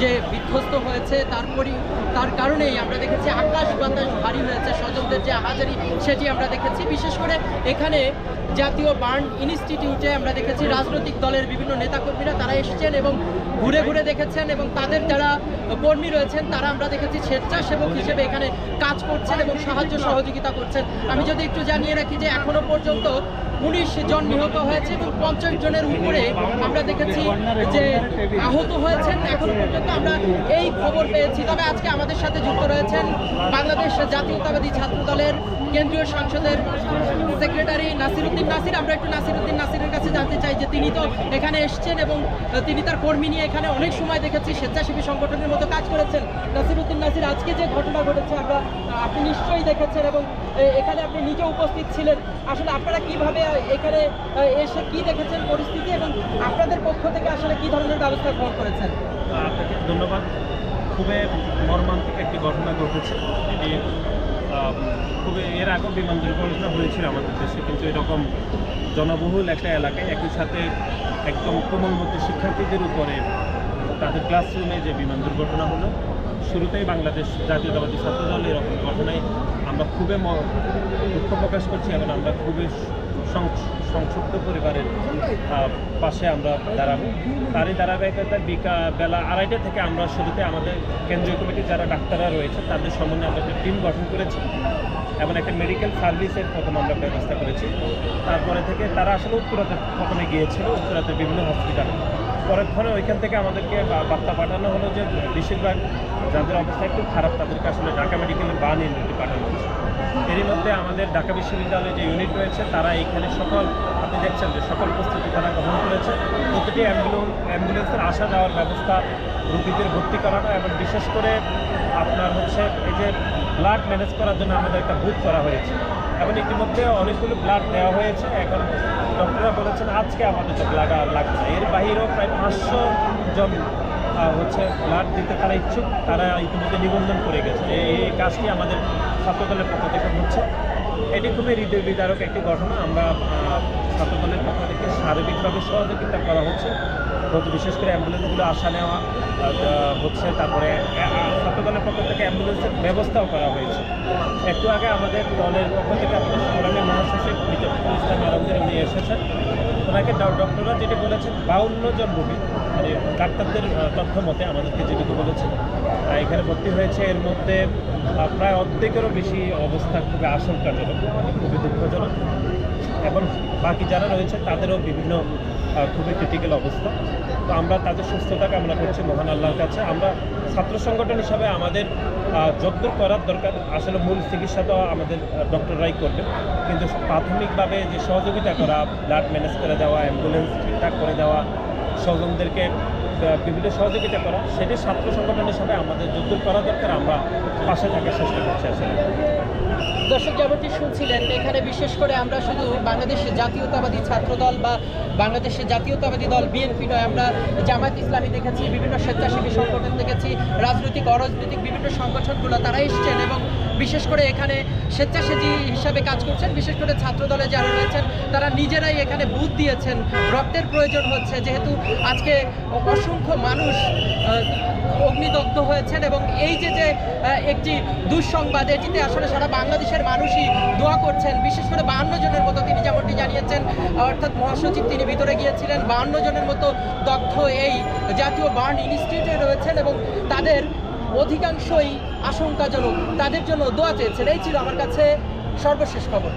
যে বিধ্বস্ত হয়েছে তারপরই তার কারণেই আমরা দেখেছি আকাশ বাতাস ভারী হয়েছে স্বজনদের যে হাজারি সেটি আমরা দেখেছি। বিশেষ করে এখানে জাতীয় বার্ন ইনস্টিটিউটে আমরা দেখেছি রাজনৈতিক দলের বিভিন্ন নেতাকর্মীরা তারা এসেছেন এবং ঘুরে ঘুরে দেখেছেন এবং তাদের যারা কর্মী রয়েছেন, তারা আমরা দেখেছি স্বেচ্ছাসেবক হিসেবে এখানে কাজ করছেন এবং সাহায্য সহযোগিতা করছেন। আমি যদি একটু জানিয়ে রাখি যে এখনও পর্যন্ত উনিশ জন নিহত হয়েছে এবং পঞ্চাশ জনের উপরে আমরা দেখেছি যে আহত হয়েছেন। এখনও পর্যন্ত আমরা এই খবর পেয়েছি। তবে আজকে আমাদের সাথে যুক্ত রয়েছেন বাংলাদেশ জাতীয়তাবাদী ছাত্র দলের কেন্দ্রীয় সংসদের সেক্রেটারি নাসিরুদ্দিন নাসির। আমরা একটু নাসিরুদ্দিন নাসিরের জানতে চাই যে তিনি তো এখানে এসছেন এবং তিনি তার কর্মী নিয়ে এখানে অনেক সময় দেখেছি, স্বেচ্ছাসেবী সংগঠনের মতো কাজ করেছেন। নাসিরুদ্দিন নাসির, আজকে যে ঘটনা ঘটেছে, আমরা আপনি নিশ্চয়ই দেখেছেন এবং এখানে আপনি নিজে উপস্থিত ছিলেন। আসলে আপনারা কীভাবে এখানে এসে কি দেখেছেন পরিস্থিতি এবং আপনাদের পক্ষ থেকে আসলে কি ধরনের ব্যবস্থা গ্রহণ করেছেন? আপনাকে ধন্যবাদ। খুবই মর্মান্তিক একটি ঘটনা ঘটেছে। খুবই, এর আগেও বিমান দুর্ঘটনা হয়েছিল আমাদের দেশে, কিন্তু এরকম জনবহুল একটা এলাকায় একই সাথে একদম কোমলমতি শিক্ষার্থীদের উপরে তাদের ক্লাসরুমে যে বিমান দুর্ঘটনা হলো, শুরুতেই বাংলাদেশ জাতীয়তাবাদী ছাত্র দল এরকম ঘটনায় আমরা খুবই দুঃখ প্রকাশ করছি এবং আমরা খুবই সংক্ষুব্ধ পরিবারের পাশে আমরা দাঁড়াবো। তারই ধারাবাহিকতা বিকা, বেলা আড়াইটা থেকে আমরা শুরুতে আমাদের কেন্দ্রীয় কমিটির যারা ডাক্তাররা রয়েছে, তাদের সম্বন্ধে আমরা একটা টিম গঠন করেছি এবং একটা মেডিকেল সার্ভিসের প্রথম আমরা ব্যবস্থা করেছি। তারপরে থেকে তারা আসলে উত্তরাতে প্রথমে গিয়েছিল, উত্তরাতে বিভিন্ন হসপিটাল। পরক্ষণে ওইখান থেকে আমাদেরকে বার্তা পাঠানো হলো যে বেশিরভাগ যাদের অবস্থা একটু খারাপ, তাদেরকে আসলে ঢাকা মেডিকেলে বা নিয়ে পাঠানো হচ্ছে এরই মধ্যে আমাদের ঢাকা বিশ্ববিদ্যালয়ে যে ইউনিট রয়েছে, তারা এইখানে সকল, আপনি দেখছেন যে সকল প্রস্তুতি তারা গ্রহণ করেছে। প্রতিটি অ্যাম্বুলেন্স অ্যাম্বুলেন্সের আসা যাওয়ার ব্যবস্থা রোগীদের ভর্তি করানো এবং বিশেষ করে আপনার হচ্ছে এই যে ব্লাড ম্যানেজ করার জন্য আমাদের একটা বুথ করা হয়েছে। এবং ইতিমধ্যে অনেকগুলো ব্লাড দেওয়া হয়েছে। এখন ডক্টররা বলেছেন, আজকে আমাদের তো ব্লাড আর লাগবে না। এর বাহিরেও প্রায় পাঁচশো জন হচ্ছে ব্লাড দিতে তারা ইচ্ছুক। তারা ইতিমধ্যে নিবন্ধন করে গেছে। এই কাজটি আমাদের ছাত্রদলের পক্ষ থেকে হচ্ছে। এটি খুবই হৃদয় বিদারক একটি ঘটনা। আমরা ছাত্রদলের পক্ষ থেকে সার্বিকভাবে সহযোগিতা করা হচ্ছে। বিশেষ করে অ্যাম্বুলেন্সগুলো আসা নেওয়া হচ্ছে, তারপরে ছাত্রদলের পক্ষ থেকে অ্যাম্বুলেন্সের ব্যবস্থাও করা হয়েছে। একটু আগে আমাদের দলের পক্ষ থেকে আপনার সরণের মহাসচিব মির্জাফর ইসলাম আলমদের উনি এসেছেন। ওনাকে ডক্টররা যেটা বলেছেন, বাউন্ন জন রোগী মানে ডাক্তারদের তথ্য মতে আমাদেরকে যেটুকু বলেছেন। এখানে ভর্তি হয়েছে, এর মধ্যে প্রায় অর্ধেকেরও বেশি অবস্থা খুবই আশঙ্কাজনক, খুবই দুঃখজনক। এবং বাকি যারা রয়েছে, তাদেরও বিভিন্ন খুবই ক্রিটিক্যাল অবস্থা। তো আমরা তাদের সুস্থতা কামনা করছি মহান আল্লাহর কাছে। আমরা ছাত্র সংগঠন হিসাবে আমাদের যদ্দূর করার দরকার, আসলে মূল চিকিৎসা তো আমাদের ডক্টররাই করবে। কিন্তু প্রাথমিকভাবে যে সহযোগিতা করা ব্লাড ম্যানেজ করে দেওয়া অ্যাম্বুলেন্স ঠিকঠাক করে দেওয়া স্বজনদেরকে বিভিন্ন সহযোগিতা করা, সেটি ছাত্র সংগঠনের সাথে আমাদের যুদ্ধ করা দরকার, আমরা পাশে থাকার চেষ্টা করছি আসলে। দর্শক, যেমনটি শুনছিলেন, এখানে বিশেষ করে আমরা শুধু বাংলাদেশের জাতীয়তাবাদী ছাত্র দল বা বাংলাদেশের জাতীয়তাবাদী দল, বিএনপি নয়, আমরা জামায়াত ইসলামী দেখেছি, বিভিন্ন স্বেচ্ছাসেবী সংগঠন দেখেছি, রাজনৈতিক, অরাজনৈতিক বিভিন্ন সংগঠনগুলো, তারা এসছেন এবং বিশেষ করে এখানে স্বেচ্ছাসেবী হিসাবে কাজ করছেন, বিশেষ করে ছাত্র দলে যারা রয়েছেন, তারা নিজেরাই এখানে বুথ দিয়েছেন। রক্তের প্রয়োজন হচ্ছে, যেহেতু আজকে অসংখ্য মানুষ অগ্নিদগ্ধ হয়েছেন এবং এই যে যে একটি দুঃসংবাদ, এটিতে আসলে সারা বাংলাদেশের মানুষই দোয়া করছেন। বিশেষ করে বাহান্ন জনের মতো তিনি যেমনটি জানিয়েছেন, অর্থাৎ মহাসচিব তিনি ভিতরে গিয়েছিলেন। বাহান্ন জনের মতো দগ্ধ এই জাতীয় বার্ন ইনস্টিটিউটে রয়েছেন এবং তাদের অধিকাংশই আশঙ্কাজনক। তাদের জন্য দোয়া চেয়েছেন। এই ছিল আমার কাছে সর্বশেষ খবর।